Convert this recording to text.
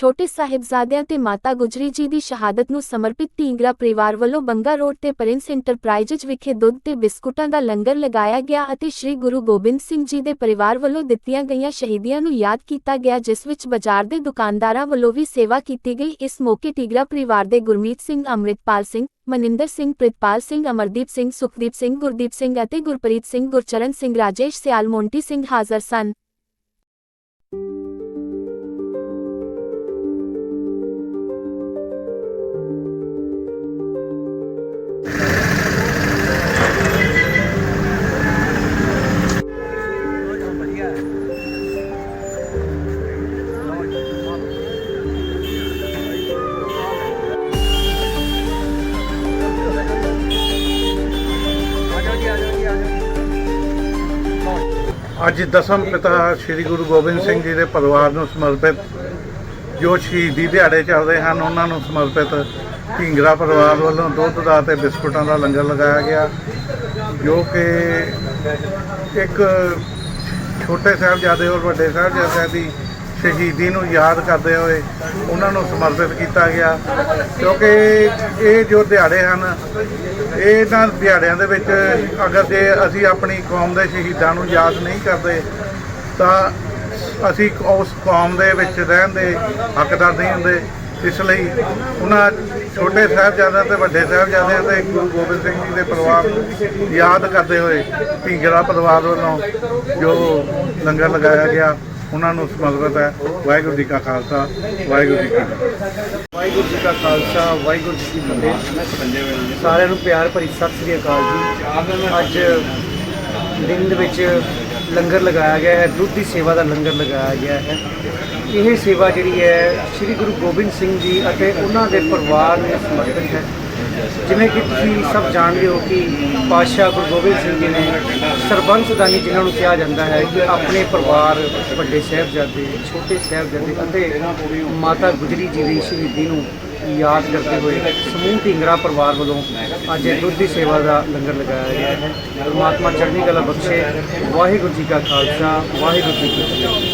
ਛੋਟੇ ਸਾਹਿਬਜ਼ਾਦਿਆਂ ਤੇ ਮਾਤਾ ਗੁਜਰੀ ਜੀ ਦੀ ਸ਼ਹਾਦਤ ਨੂੰ ਸਮਰਪਿਤ ਢੀਂਗਰਾ ਪਰਿਵਾਰ ਵੱਲੋਂ ਬੰਗਾ ਰੋਡ ਤੇ ਪ੍ਰਿੰਸ ਇੰਟਰਪ੍ਰਾਈਜ਼ਜ਼ ਵਿਖੇ ਦੁੱਧ ਤੇ ਬਿਸਕੁਟਾਂ ਦਾ ਲੰਗਰ ਲਗਾਇਆ ਗਿਆ ਅਤੇ ਸ੍ਰੀ ਗੁਰੂ ਗੋਬਿੰਦ ਸਿੰਘ ਜੀ ਦੇ ਪਰਿਵਾਰ ਵੱਲੋਂ ਦਿੱਤੀਆਂ ਗਈਆਂ ਸ਼ਹੀਦੀਆਂ ਨੂੰ ਯਾਦ ਕੀਤਾ ਗਿਆ, ਜਿਸ ਵਿੱਚ ਬਾਜ਼ਾਰ ਦੇ ਦੁਕਾਨਦਾਰਾਂ ਵੱਲੋਂ ਵੀ ਸੇਵਾ ਕੀਤੀ ਗਈ। ਇਸ ਮੌਕੇ ਢੀਂਗਰਾ ਪਰਿਵਾਰ ਦੇ ਗੁਰਮੀਤ ਸਿੰਘ, ਅੰਮ੍ਰਿਤਪਾਲ ਸਿੰਘ, ਮਨਿੰਦਰ ਸਿੰਘ, ਪ੍ਰਿਤਪਾਲ ਸਿੰਘ, ਅਮਰਦੀਪ ਸਿੰਘ, ਸੁਖਦੀਪ ਸਿੰਘ, ਗੁਰਦੀਪ ਸਿੰਘ ਅਤੇ ਗੁਰਪ੍ਰੀਤ ਸਿੰਘ, ਗੁਰਚਰਨ ਸਿੰਘ, ਰਾਜੇਸ਼ ਸਿਆਲ, ਮੋਂਟੀ ਸਿੰਘ ਹਾਜ਼ਰ ਸਨ। ਅੱਜ ਦਸਮ ਪਿਤਾ ਸ੍ਰੀ ਗੁਰੂ ਗੋਬਿੰਦ ਸਿੰਘ ਜੀ ਦੇ ਪਰਿਵਾਰ ਨੂੰ ਸਮਰਪਿਤ ਜੋ ਸ਼ਹੀਦੀ ਦਿਹਾੜੇ ਚੱਲਦੇ ਹਨ, ਉਹਨਾਂ ਨੂੰ ਸਮਰਪਿਤ ਢੀਂਗਰਾ ਪਰਿਵਾਰ ਵੱਲੋਂ ਦੁੱਧ ਦਾ ਤੇ ਬਿਸਕੁਟਾਂ ਦਾ ਲੰਗਰ ਲਗਾਇਆ ਗਿਆ, ਜੋ ਕਿ ਇੱਕ ਛੋਟੇ ਸਾਹਿਬਜ਼ਾਦੇ ਔਰ ਵੱਡੇ ਸਾਹਿਬਜ਼ਾਦਿਆਂ ਦੀ ਸ਼ਹੀਦੀ ਨੂੰ ਯਾਦ ਕਰਦੇ ਹੋਏ ਉਹਨਾਂ ਨੂੰ ਸਮਰਪਿਤ ਕੀਤਾ ਗਿਆ। ਕਿਉਂਕਿ ਇਹ ਜੋ ਦਿਹਾੜੇ ਹਨ, ਇਹਨਾਂ ਦਿਹਾੜਿਆਂ ਦੇ ਵਿੱਚ ਅਗਰ ਜੇ ਅਸੀਂ ਆਪਣੀ ਕੌਮ ਦੇ ਸ਼ਹੀਦਾਂ ਨੂੰ ਯਾਦ ਨਹੀਂ ਕਰਦੇ, ਤਾਂ ਅਸੀਂ ਉਸ ਕੌਮ ਦੇ ਵਿੱਚ ਰਹਿਣ ਦੇ ਹੱਕਦਾਰ ਨਹੀਂ ਹੁੰਦੇ। ਇਸ ਲਈ ਉਹਨਾਂ ਛੋਟੇ ਸਾਹਿਬਜ਼ਾਦਿਆਂ ਤੇ ਵੱਡੇ ਸਾਹਿਬਜ਼ਾਦਿਆਂ ਤੇ ਗੁਰੂ ਗੋਬਿੰਦ ਸਿੰਘ ਜੀ ਦੇ ਪਰਿਵਾਰ ਨੂੰ ਯਾਦ ਕਰਦੇ ਹੋਏ ਢੀਂਗਰਾ ਪਰਿਵਾਰ ਵੱਲੋਂ ਜੋ ਲੰਗਰ ਲਗਾਇਆ ਗਿਆ ਉਹਨਾਂ ਨੂੰ ਸਮਰਪਿਤ ਹੈ। ਵਾਹਿਗੁਰੂ ਜੀ ਕਾ ਖਾਲਸਾ, ਵਾਹਿਗੁਰੂ ਜੀ ਕੀ ਫਤਿਹ। ਵਾਹਿਗੁਰੂ ਜੀ ਕਾ ਖਾਲਸਾ, ਵਾਹਿਗੁਰੂ ਜੀ ਕੀ ਫਤਿਹ। ਸਾਰਿਆਂ ਨੂੰ ਪਿਆਰ ਭਰੀ ਸਤਿ ਸ੍ਰੀ ਅਕਾਲ ਜੀ। ਅੱਜ ਦਿਨ ਦੇ ਵਿੱਚ ਲੰਗਰ ਲਗਾਇਆ ਗਿਆ ਹੈ, ਦੁੱਧ ਦੀ ਸੇਵਾ ਦਾ ਲੰਗਰ ਲਗਾਇਆ ਗਿਆ ਹੈ। ਇਹ ਸੇਵਾ ਜਿਹੜੀ ਹੈ, ਸ੍ਰੀ ਗੁਰੂ ਗੋਬਿੰਦ ਸਿੰਘ ਜੀ ਅਤੇ ਉਹਨਾਂ ਦੇ ਪਰਿਵਾਰ ਨੂੰ ਸਮਰਪਿਤ ਹੈ। ਜਿਵੇਂ ਕਿ ਤੁਸੀਂ ਸਭ ਜਾਣਦੇ ਹੋ ਕਿ ਪਾਤਸ਼ਾਹ ਗੁਰੂ ਗੋਬਿੰਦ ਸਿੰਘ ਜੀ ਨੇ ਸਰਬੰਸਦਾਨੀ ਜਿਨ੍ਹਾਂ ਨੂੰ ਕਿਹਾ ਜਾਂਦਾ ਹੈ ਕਿ ਆਪਣੇ ਪਰਿਵਾਰ ਵੱਡੇ ਸਾਹਿਬਜ਼ਾਦੇ, ਛੋਟੇ ਸਾਹਿਬਜ਼ਾਦੇ ਅਤੇ ਮਾਤਾ ਗੁਜਰੀ ਜੀ ਦੀ ਸ਼ਹੀਦੀ ਨੂੰ ਯਾਦ ਕਰਦੇ ਹੋਏ ਸਮੂਹ ਢਿੰਗਰਾ ਪਰਿਵਾਰ ਵੱਲੋਂ ਅੱਜ ਇਹ ਦੁੱਧ ਦੀ ਸੇਵਾ ਦਾ ਲੰਗਰ ਲਗਾਇਆ ਗਿਆ ਹੈ। ਪਰਮਾਤਮਾ ਚੜ੍ਹਦੀ ਕਲਾ ਬਖਸ਼ੇ। ਵਾਹਿਗੁਰੂ ਜੀ ਕਾ ਖਾਲਸਾ, ਵਾਹਿਗੁਰੂ ਜੀ ਕੀ ਫਤਿਹ।